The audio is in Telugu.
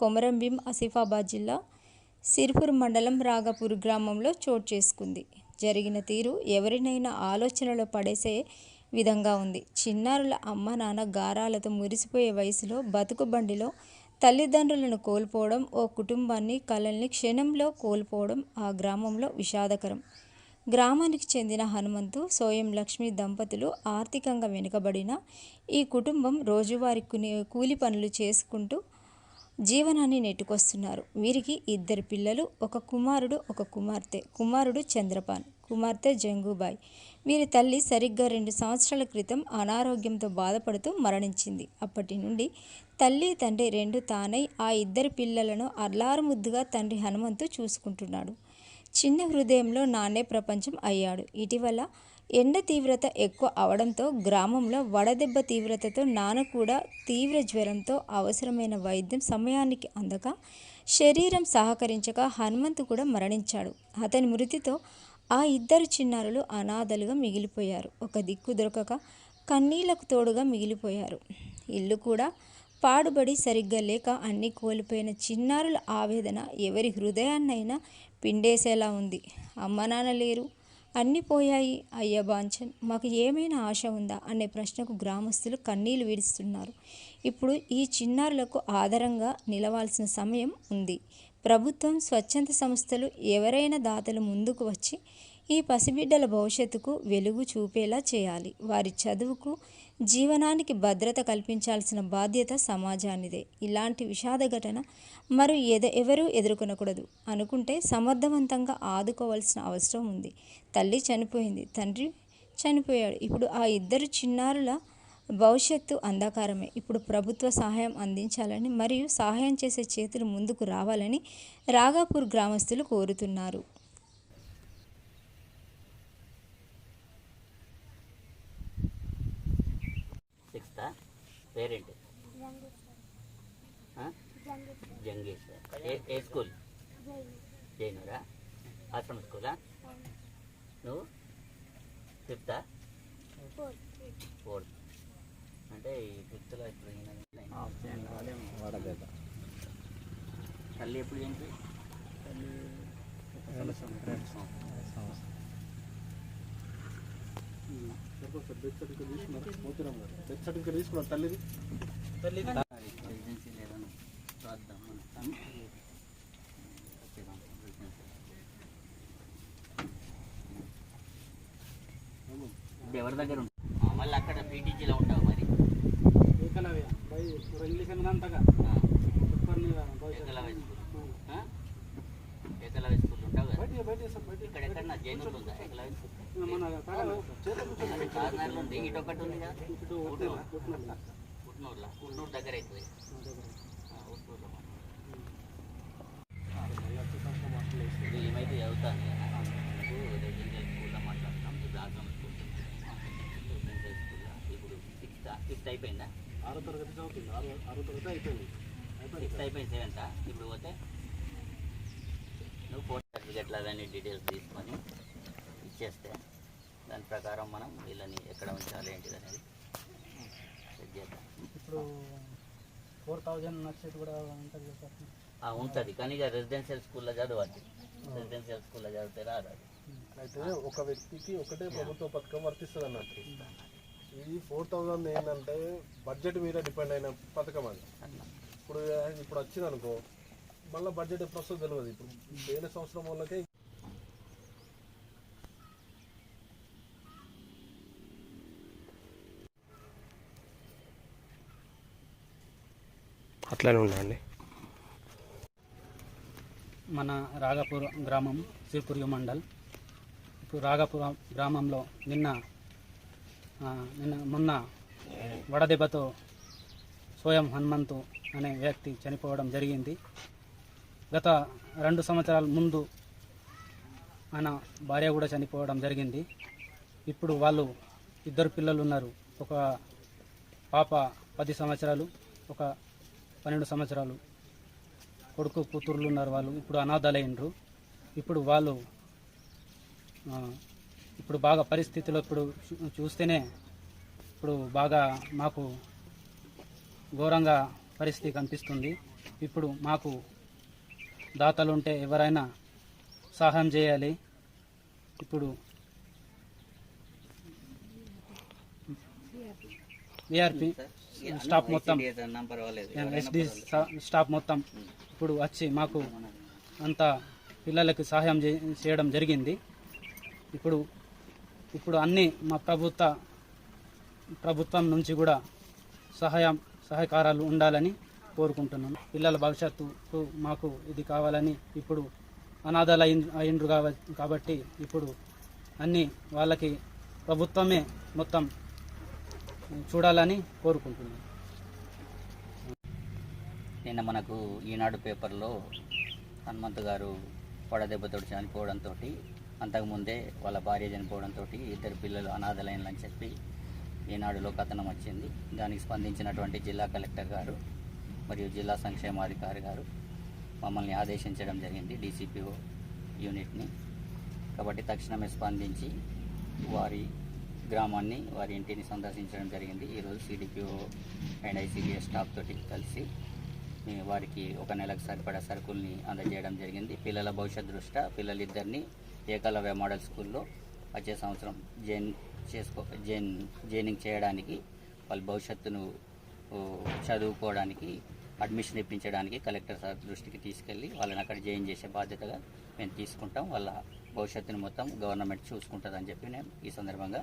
కొమరంభీం ఆసిఫాబాద్ జిల్లా సిర్పూర్ మండలం రాగపూర్ గ్రామంలో చోటు చేసుకుంది. జరిగిన తీరు ఎవరినైనా ఆలోచనలో పడేసే విధంగా ఉంది. చిన్నారుల అమ్మ నాన్న గారాలతో మురిసిపోయే వయసులో బతుకు బండిలో తల్లిదండ్రులను కోల్పోవడం ఓ కుటుంబాన్ని కళల్ని క్షణంలో కోల్పోవడం ఆ గ్రామంలో విషాదకరం. గ్రామానికి చెందిన హనుమంతు సోయం లక్ష్మి దంపతులు ఆర్థికంగా వెనుకబడిన ఈ కుటుంబం రోజువారీ కూలి పనులు చేసుకుంటూ జీవనాన్ని నెట్టుకొస్తున్నారు. వీరికి ఇద్దరు పిల్లలు ఒక కుమారుడు ఒక కుమార్తె. కుమారుడు చంద్రపాన్ కుమార్తె జంగుబాయ్. వీరి తల్లి సరిగ్గా రెండు సంవత్సరాల క్రితం అనారోగ్యంతో బాధపడుతూ మరణించింది. అప్పటి నుండి తల్లి తండ్రి రెండు తానై ఆ ఇద్దరు పిల్లలను అల్లారుముద్దుగా తండ్రి హనుమంతు చూసుకుంటున్నాడు. చిన్న హృదయంలో నాన్నే ప్రపంచం అయ్యాడు. ఇటీవల ఎండ తీవ్రత ఎక్కువ అవడంతో గ్రామంలో వడదెబ్బ తీవ్రతతో నాన్న కూడా తీవ్ర జ్వరంతో అవసరమైన వైద్యం సమయానికి అందక శరీరం సహకరించక హనుమంతు కూడా మరణించాడు. అతని మృతితో ఆ ఇద్దరు చిన్నారులు అనాథలుగా మిగిలిపోయారు. ఒక దిక్కు దొరకక కన్నీళ్ళకు తోడుగా మిగిలిపోయారు. ఇల్లు కూడా పాడుబడి సరిగ్గా లేక అన్నీ కోల్పోయిన చిన్నారుల ఆవేదన ఎవరి హృదయాన్నైనా పిండేసేలా ఉంది. అమ్మ నాన్న లేరు అన్నీ పోయాయి అయ్య బాంచన్. మాకు ఏమైనా ఆశ ఉందా? అనే ప్రశ్నకు గ్రామస్తులు కన్నీళ్ళు విడుస్తున్నారు. ఇప్పుడు ఈ చిన్నారులకు ఆధారంగా నిలవాల్సిన సమయం ఉంది. ప్రభుత్వం స్వచ్ఛంద సంస్థలు ఎవరైనా దాతలు ముందుకు వచ్చి ఈ పసిబిడ్డల భవిష్యత్తుకు వెలుగు చూపేలా చేయాలి. వారి చదువుకు జీవనానికి భద్రత కల్పించాల్సిన బాధ్యత సమాజానిదే. ఇలాంటి విషాద ఘటన మరి ఎద ఎవరూ ఎదుర్కొనకూడదు. అనుకుంటే సమర్థవంతంగా ఆదుకోవాల్సిన అవసరం ఉంది. తల్లి చనిపోయింది తండ్రి చనిపోయాడు. ఇప్పుడు ఆ ఇద్దరు చిన్నారుల భవిష్యత్తు అంధకారమే. ఇప్పుడు ప్రభుత్వ సహాయం అందించాలని మరియు సహాయం చేసే చేతులు ముందుకు రావాలని రాగాపూర్ గ్రామస్తులు కోరుతున్నారు. సిక్స్త్? పేరేంటి? జంగేశ్వర్. ఏ ఏ స్కూల్? జైనూరా? ఆశ్రమ స్కూలా? నువ్వు? ఫిఫ్తా? ఫోర్త్. అంటే ఈ ఫిఫ్త్లో ఇప్పుడు తల్లి ఎప్పుడు ఏంటి? రెండు సంవత్సరాలు ఎవరి దగ్గర ఉంటావు మళ్ళీ అక్కడ పీటీజీలో ఉంటావు మరి ఏకలవ్య ఇంగ్లీష్ చెప్పండి ఏకలవ్య స్కూల్? ఏకలవ్య స్కూల్ ఉంటావు ఇక్కడ ఎక్కడ జైనూరులో ఉందా ఏకలవ్య? స్కూల్ ఉంది ఇటు ఒకటి ఉంది. కదా పుట్నూరులో పుట్నూరు దగ్గర అవుతుంది ఇది ఏమైతే చదువుతాను ఇప్పుడు రెసిడెన్షియల్ స్కూల్లో మాట్లాడుతున్నాం. ఇప్పుడు ఆశ్రమ స్కూల్. రెసిడెన్షియల్ స్కూల్లో ఇప్పుడు సిక్స్త్ సిక్స్త్ అయిపోయిందా? ఆరో తరగతి చదువుతుంది. ఆరో ఆరో తరగతి అయిపోయింది. సిక్స్త్ అయిపోయింది సెవెంత్ ఇప్పుడు పోతే? నువ్వు ఫోన్ సర్టిఫికెట్లు అవన్నీ డీటెయిల్స్ తీసుకొని ఇచ్చేస్తే? దాని ప్రకారం మనం వీళ్ళని ఎక్కడ ఉంచాలి ఏంటిది అనేది సెట్ చేద్దాం. ఇప్పుడు ఫోర్ థౌజండ్ నచ్చేది కూడా ఉంటుంది కానీ ఇక రెసిడెన్షియల్ స్కూల్లో చదవాలి రెసిడెన్షియల్ స్కూల్లో చదివితే రాదు అది. అయితే ఒక వ్యక్తికి ఒకటే ప్రభుత్వ పథకం వర్తిస్తుంది అన్నట్టు ఇది ఫోర్ థౌజండ్ ఏంటంటే బడ్జెట్ మీద డిపెండ్ అయిన పథకం అది. ఇప్పుడు ఇప్పుడు వచ్చింది అనుకో మళ్ళీ బడ్జెట్ ఎప్పుడు వస్తుందో తెలియదు ఇప్పుడు పోయిన సంవత్సరం వాళ్ళకే అట్లనే ఉండండి. మన రాగపూర్ గ్రామం సిరిపురి మండల్. ఇప్పుడు రాగపుర గ్రామంలో నిన్న నిన్న మొన్న వడదెబ్బతో సోయం హనుమంతు అనే వ్యక్తి చనిపోవడం జరిగింది. గత రెండు సంవత్సరాల ముందు ఆయన భార్య కూడా చనిపోవడం జరిగింది. ఇప్పుడు వాళ్ళు ఇద్దరు పిల్లలు ఉన్నారు. ఒక పాప పది సంవత్సరాలు ఒక పన్నెండు సంవత్సరాలు కొడుకు కూతుర్లు ఉన్నారు వాళ్ళు. ఇప్పుడు అనాథలైనరు ఇప్పుడు వాళ్ళు ఇప్పుడు బాగా పరిస్థితిలో ఇప్పుడు చూస్తేనే ఇప్పుడు బాగా మాకు ఘోరంగా పరిస్థితి కనిపిస్తుంది. ఇప్పుడు మాకు దాతలు ఉంటే ఎవరైనా సహాయం చేయాలి. ఇప్పుడు విఆర్పి స్టాఫ్ మొత్తం. ఎస్డి స్టాఫ్ మొత్తం. ఇప్పుడు వచ్చి మాకు అంత పిల్లలకి సహాయం చేయడం జరిగింది. ఇప్పుడు ఇప్పుడు అన్ని మా ప్రభుత్వ ప్రభుత్వం నుంచి కూడా సహాయం సహకారాలు ఉండాలని కోరుకుంటున్నాను పిల్లల భవిష్యత్తు మాకు ఇది కావాలని ఇప్పుడు అనాథాలు అయిండ్రు కాబట్టి ఇప్పుడు అన్ని వాళ్ళకి ప్రభుత్వమే మొత్తం చూడాలని కోరుకుంటున్నాను. నిన్న మనకు ఈనాడు పేపర్లో హనుమంత్ గారు పడదెబ్బతో చనిపోవడంతో అంతకుముందే వాళ్ళ భార్య చనిపోవడంతో ఇద్దరు పిల్లలు అనాథలైనని చెప్పి ఈనాడులో కథనం వచ్చింది. దానికి స్పందించినటువంటి జిల్లా కలెక్టర్ గారు మరియు జిల్లా సంక్షేమాధికారి గారు మమ్మల్ని ఆదేశించడం జరిగింది డీసీపీఓ యూనిట్ని. కాబట్టి తక్షణమే స్పందించి వారి గ్రామాన్ని వారి ఇంటిని సందర్శించడం జరిగింది. ఈరోజు సిడిపిఓ అండ్ ఐసీబీఎస్ స్టాఫ్ తోటి కలిసి వారికి ఒక నెలకు సరిపడా సరుకుల్ని అందజేయడం జరిగింది. పిల్లల భవిష్యత్ దృష్ట్యా పిల్లలిద్దరిని ఏకలవ్య మోడల్ స్కూల్లో వచ్చే సంవత్సరం జైన్ చేసుకో జైన్ జైనింగ్ చేయడానికి వాళ్ళ భవిష్యత్తును చదువుకోవడానికి అడ్మిషన్ ఇప్పించడానికి కలెక్టర్ సార్ దృష్టికి తీసుకెళ్ళి వాళ్ళని అక్కడ జాయిన్ చేసే బాధ్యతగా మేము తీసుకుంటాం. వాళ్ళ భవిష్యత్తుని మొత్తం గవర్నమెంట్ చూసుకుంటుందని చెప్పి నేను ఈ సందర్భంగా